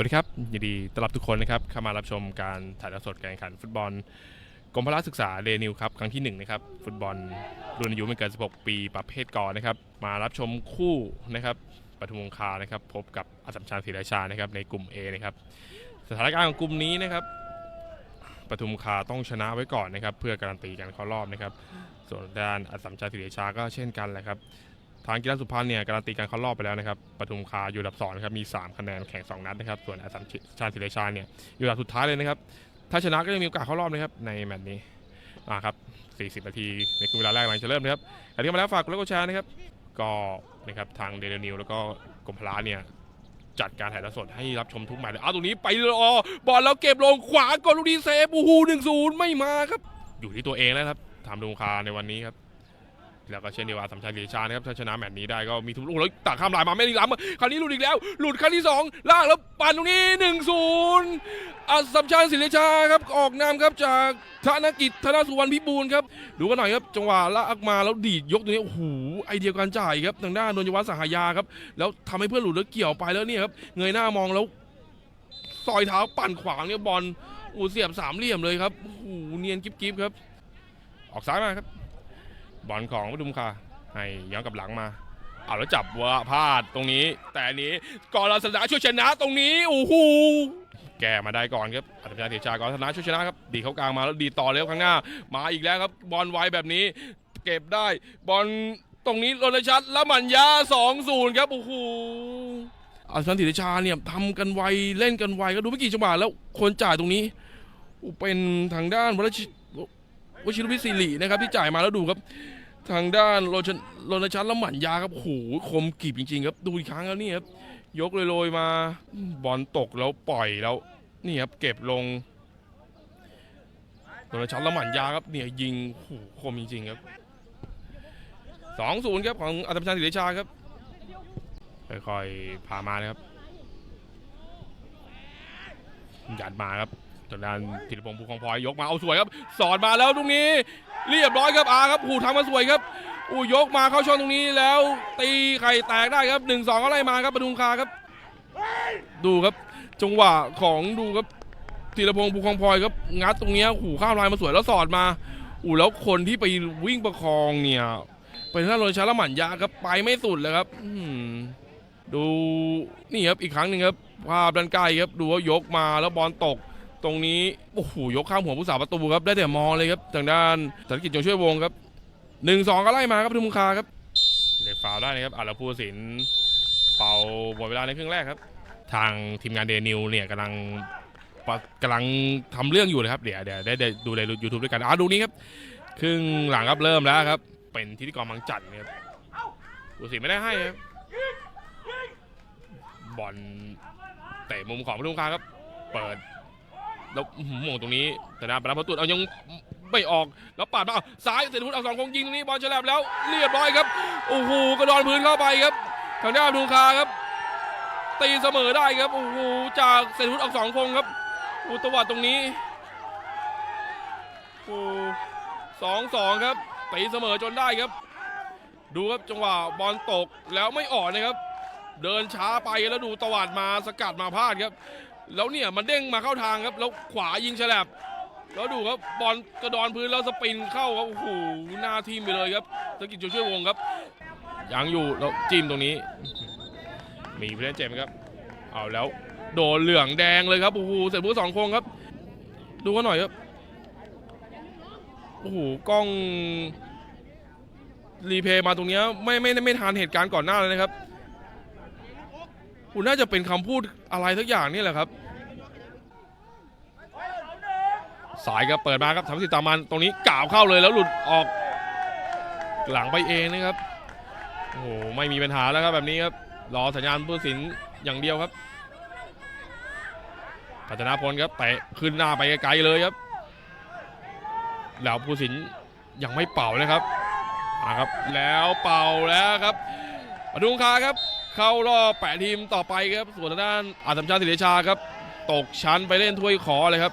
วัสดีครับ ยินดีต้อนรับทุกคนนะครับเข้ามารับชมการถ่ายทอดสดการแข่งขันฟุตบอลกรมพละศึกษาเดนิวครับครั้งที่1นะครับฟุตบอลรุ่นอายุไม่เกิน 16 ปีประเภทกรนนะครับมารับชมคู่นะครับปทุมงคานะครับพบกับอัสสัมชัญศรีราชานะครับในกลุ่ม A นะครับสถานการณ์ของกลุ่มนี้นะครับปทุมคาต้องชนะไว้ก่อนนะครับเพื่อการันตีการเข้ารอบนะครับ ส่วนด้านอัสสัมชัญศรีราชาก็เช่นกันแหละครับ ทางกีฬาสุพรรณเนี่ยการันตีการเข้ารอบไปแล้วนะครับปทุมคาอยู่อันดับ2นะครับมี 3 คะแนนแข่ง 2 นัดนะครับส่วนอัสสัมชัญศรีราชาเนี่ยอยู่อันดับสุดท้ายเลยนะครับถ้าชนะก็จะมีโอกาสเข้ารอบนะครับในแมตช์นี้อ่าครับ 40 นาทีในครึ่งเวลาแรกหลังจะเริ่มนะครับใครที่เข้ามาแล้วฝากกดไลค์กดแชร์นะครับก็นะครับทางเดลนิวแล้วก็กรมพละเนี่ยจัดการถ่ายทอดสดให้รับชมทุกแมตช์เลยเอาตรงนี้ไปรอบอลแล้วเก็บลงขวากดลูกดีเซฟโอ้โหหนึ่งศูนย์ไม่มาครับ อยู่ที่ตัวเองแล้วครับทำดวงคาในวันนี้ครับ แล้วก็เช่นเดียวกับสัมชัญศรีราชานะครับถ้าชนะแมตช์นี้ได้ก็มีทุกลูกแล้วตัดข้ามลายมาไม่ได้ล้ำคราวนี้หลุดอีกแล้ว หลุดครั้งที่สองลากแล้วปั่นตรงนี้1นศูนย์อัสสัมชัญศรีราชาครับออกนำครับจากธนกิจธนสุวรรณพิบูลครับดูกันหน่อยครับจังหวะลากมาแล้วดีดยกตรงนี้โอ้โหไอเดียการจ่ายครับทางด้านนนทวัฒน์สหายาครับแล้วทำให้เพื่อนหลุดแล้วเกี่ยวไปแล้วเนี่ยครับเงยหน้ามองแล้วซอยเท้าปั่นขวางเนี่ยบอลโอ้โหเสียบสามเหลี่ยมเลยครับโอ้โหเนียนกิ๊บๆครับ ออกซ้ายมาครับ บอลของปทุมคาให้ย้อนกลับหลังมาเอาแล้วจับว่าพลาดตรงนี้ แต่อันนี้กอรศนาช่วยชนะตรงนี้โอ้โหแกมาได้ก่อนครับอัตราเสียชากรศนาช่วยชนะครับ ดีเข้ากลางมาแล้วดีต่อเร็วข้างหน้า มาอีกแล้วครับบอลไวแบบนี้ เก็บได้บอลตรงนี้รณชัดแล้วมันยา2-0ครับโอ้โหอัศนันติชาเนี่ยทำกันไวเล่นกันไวก็ดูไม่กี่จังหวะแล้วคนจ่ายตรงนี้ เป็นทางด้านวรชิ วชิรวิทย์สิรินะครับที่จ่ายมาแล้วดูครับ ทางด้านโรชนโรนชันล้วหมันยาครับโอ้โหคมกรีบจริงๆครับดูอีกครั้งแล้วนี่ครับยกเลยๆมาบอลตกแล้วปล่อยแล้วนี่ครับเก็บลงโรนชันล้วหมันยาครับเนี่ยยิงโอ้โหคมจริงๆครับสองศูนย์ครับของอัตชันศิริชาครับค่อยๆพามานะครับหยัดมาครับ ทางด้านธีรพงศ์ภูคองพลอยยกมาเอาสวยครับ สอดมาแล้วตรงนี้ เรียบร้อยครับอาครับหูทำมาสวยครับอู้ยกมาเข้าช่องตรงนี้แล้ว ตีไข่แตกได้ครับ1นสองอะไรมาครับปทุมคาครับ ดูครับจังหวะของดูครับธีรพงศ์ภูคองพลอยครับงัดตรงนี้หูข้ามลายมาสวยแล้วสอดมาอู้แล้วคนที่ไปวิ่งประคองเนี่ยเป็นท่านโรชาละหมันยาครับไปไม่สุดเลยครับดูนี่ครับอีกครั้งหนึ่งครับภาพด้านใกล้ครับดูว่ายกมาแล้วบอลตก ตรงนี้โอ้โหยกข้ามหัวผู้สาประตูครับได้แต่มองเลยครับทางด้านธนกิจจงช่วยวงครับหนึ่งสองก็ไล่มาครับทุมคาครับเด็กฟาวได้นะครับอาราพูสินเป่าหมดเวลาในครึ่งแรกครับ ทางทีมงานเดนิวเนี่ยกำลังกำลังทำเรื่องอยู่เลยครับ เดี๋ยวเดี๋ยวได้ดูในยูทูบด้วยกันอะดูนี้ครับ ครึ่งหลังครับเริ่มแล้วครับ เป็นทิติกรบางจัดนะครับดูสิไม่ได้ให้ครับบอลเตะมุมของปทุมคาครับ เปิด แล้วอื้อหือมงตรงนี้แต่นาปนาประตูเอายังไม่ออกแล้วปาดมาเอาซ้ายเสร็จพุทธเอาสองคงยิงตรงนี้บอลฉลับแล้วเรียบร้อยครับโอ้โหกระดอนพื้นเข้าไปครับทางด้านดูคาครับ ตีเสมอได้ครับโอ้โหจากเสร็จพุทธเอาสองคงครับอุตวัดตรงนี้โอ้สองสองครับตีเสมอจนได้ครับ ดูครับจังหวะบอลตกแล้วไม่ออกนะครับ เดินช้าไปแล้วดูตวัดมาสกัดมาพลาดครับ แล้วเนี่ยมันเด้งมาเข้าทางครับ แล้วขวายิงฉลับแล้วดูครับบอลกระดอนพื้นแล้วสปินเข้าครับโอ้โหหน้าทีมไปเลยครับธกิจช่วยวงครับยังอยู่แล้วจิ้มตรงนี้ มีผู้เล่นเจ็บไหมครับ เอาแล้วโดนเหลืองแดงเลยครับโอ้โหเสร็จผู้สองโคงครับ ดูกันหน่อยครับโอ้โหกล้องรีเพย์มาตรงนี้ไม่ไม่ไม่ทันเหตุการณ์ก่อนหน้าเลยนะครับ คุณน่าจะเป็นคำพูดอะไรสักอย่างนี่แหละครับสายครับเปิดมาครับทำสิตามันตรงนี้ก่าวเข้าเลยแล้วหลุดออก หลังไปเองนะครับโอ้โหไม่มีปัญหาแล้วครับแบบนี้ครับรอสัญญาณผู้สินอย่างเดียวครับพัฒนาพลครับไปขึ้นหน้าไปไกลเลยครับแล้วผู้สินยังไม่เป่านะครับอ่าครับ แล้วเป่าแล้วครับปทุมคาครับ เข้ารอบแปดทีมต่อไปครับ ส่วนทางด้านอาสัมชาติศิริชาครับ ตกชั้นไปเล่นถ้วยขอเลยครับ